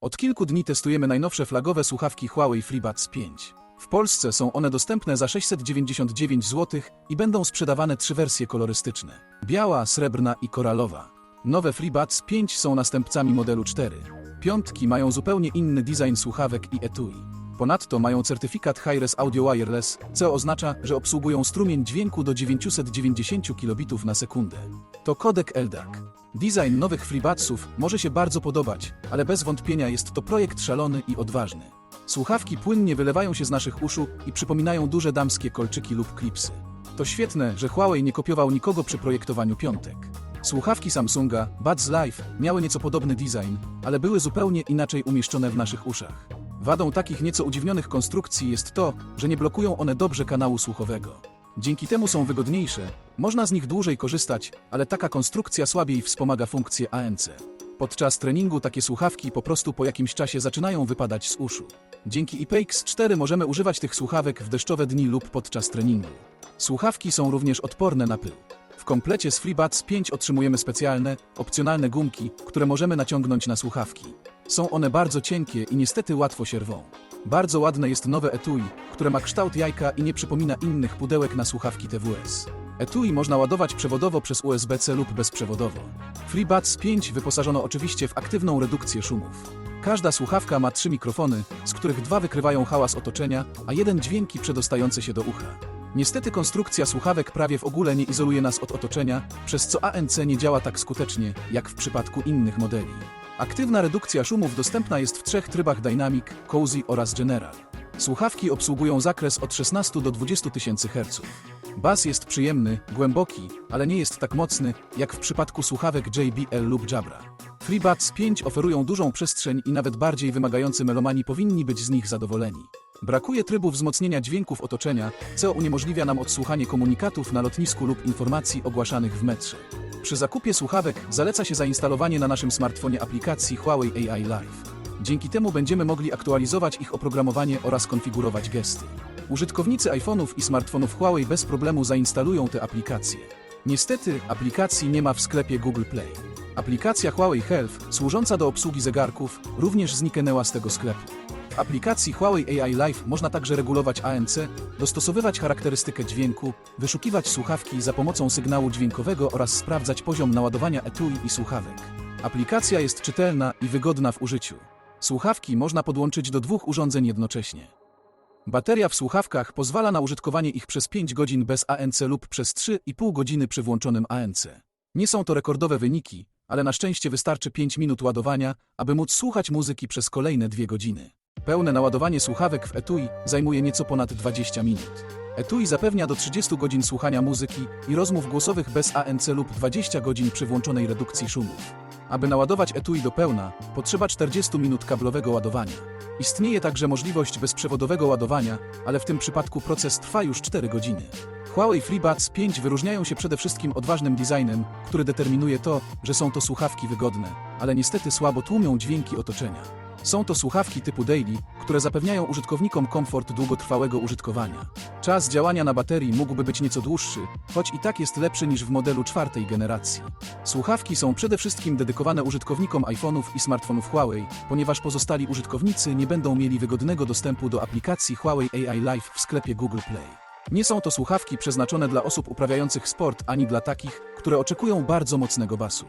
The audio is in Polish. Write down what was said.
Od kilku dni testujemy najnowsze flagowe słuchawki Huawei FreeBuds 5. W Polsce są one dostępne za 699 zł i będą sprzedawane trzy wersje kolorystyczne: biała, srebrna i koralowa. Nowe FreeBuds 5 są następcami modelu 4. Piątki mają zupełnie inny design słuchawek i etui. Ponadto mają certyfikat Hi-Res Audio Wireless, co oznacza, że obsługują strumień dźwięku do 990 kilobitów na sekundę. To kodek LDAC. Design nowych FreeBudsów może się bardzo podobać, ale bez wątpienia jest to projekt szalony i odważny. Słuchawki płynnie wylewają się z naszych uszu i przypominają duże damskie kolczyki lub klipsy. To świetne, że Huawei nie kopiował nikogo przy projektowaniu piątek. Słuchawki Samsunga Buds Live miały nieco podobny design, ale były zupełnie inaczej umieszczone w naszych uszach. Wadą takich nieco udziwnionych konstrukcji jest to, że nie blokują one dobrze kanału słuchowego. Dzięki temu są wygodniejsze, można z nich dłużej korzystać, ale taka konstrukcja słabiej wspomaga funkcję ANC. Podczas treningu takie słuchawki po prostu po jakimś czasie zaczynają wypadać z uszu. Dzięki IPX 4 możemy używać tych słuchawek w deszczowe dni lub podczas treningu. Słuchawki są również odporne na pył. W komplecie z FreeBuds 5 otrzymujemy specjalne, opcjonalne gumki, które możemy naciągnąć na słuchawki. Są one bardzo cienkie i niestety łatwo się rwą. Bardzo ładne jest nowe etui, które ma kształt jajka i nie przypomina innych pudełek na słuchawki TWS. Etui można ładować przewodowo przez USB-C lub bezprzewodowo. FreeBuds 5 wyposażono oczywiście w aktywną redukcję szumów. Każda słuchawka ma trzy mikrofony, z których dwa wykrywają hałas otoczenia, a jeden dźwięki przedostające się do ucha. Niestety konstrukcja słuchawek prawie w ogóle nie izoluje nas od otoczenia, przez co ANC nie działa tak skutecznie, jak w przypadku innych modeli. Aktywna redukcja szumów dostępna jest w trzech trybach Dynamic, Cozy oraz General. Słuchawki obsługują zakres od 16 do 20 tysięcy Hz. Bas jest przyjemny, głęboki, ale nie jest tak mocny, jak w przypadku słuchawek JBL lub Jabra. FreeBuds 5 oferują dużą przestrzeń i nawet bardziej wymagający melomani powinni być z nich zadowoleni. Brakuje trybu wzmocnienia dźwięków otoczenia, co uniemożliwia nam odsłuchanie komunikatów na lotnisku lub informacji ogłaszanych w metrze. Przy zakupie słuchawek zaleca się zainstalowanie na naszym smartfonie aplikacji Huawei AI Live. Dzięki temu będziemy mogli aktualizować ich oprogramowanie oraz konfigurować gesty. Użytkownicy iPhone'ów i smartfonów Huawei bez problemu zainstalują te aplikacje. Niestety, aplikacji nie ma w sklepie Google Play. Aplikacja Huawei Health, służąca do obsługi zegarków, również zniknęła z tego sklepu. W aplikacji Huawei AI Live można także regulować ANC, dostosowywać charakterystykę dźwięku, wyszukiwać słuchawki za pomocą sygnału dźwiękowego oraz sprawdzać poziom naładowania etui i słuchawek. Aplikacja jest czytelna i wygodna w użyciu. Słuchawki można podłączyć do dwóch urządzeń jednocześnie. Bateria w słuchawkach pozwala na użytkowanie ich przez 5 godzin bez ANC lub przez 3,5 godziny przy włączonym ANC. Nie są to rekordowe wyniki, ale na szczęście wystarczy 5 minut ładowania, aby móc słuchać muzyki przez kolejne 2 godziny. Pełne naładowanie słuchawek w etui zajmuje nieco ponad 20 minut. Etui zapewnia do 30 godzin słuchania muzyki i rozmów głosowych bez ANC lub 20 godzin przy włączonej redukcji szumów. Aby naładować etui do pełna, potrzeba 40 minut kablowego ładowania. Istnieje także możliwość bezprzewodowego ładowania, ale w tym przypadku proces trwa już 4 godziny. Huawei FreeBuds 5 wyróżniają się przede wszystkim odważnym designem, który determinuje to, że są to słuchawki wygodne, ale niestety słabo tłumią dźwięki otoczenia. Są to słuchawki typu daily, które zapewniają użytkownikom komfort długotrwałego użytkowania. Czas działania na baterii mógłby być nieco dłuższy, choć i tak jest lepszy niż w modelu czwartej generacji. Słuchawki są przede wszystkim dedykowane użytkownikom iPhone'ów i smartfonów Huawei, ponieważ pozostali użytkownicy nie będą mieli wygodnego dostępu do aplikacji Huawei AI Live w sklepie Google Play. Nie są to słuchawki przeznaczone dla osób uprawiających sport ani dla takich, które oczekują bardzo mocnego basu.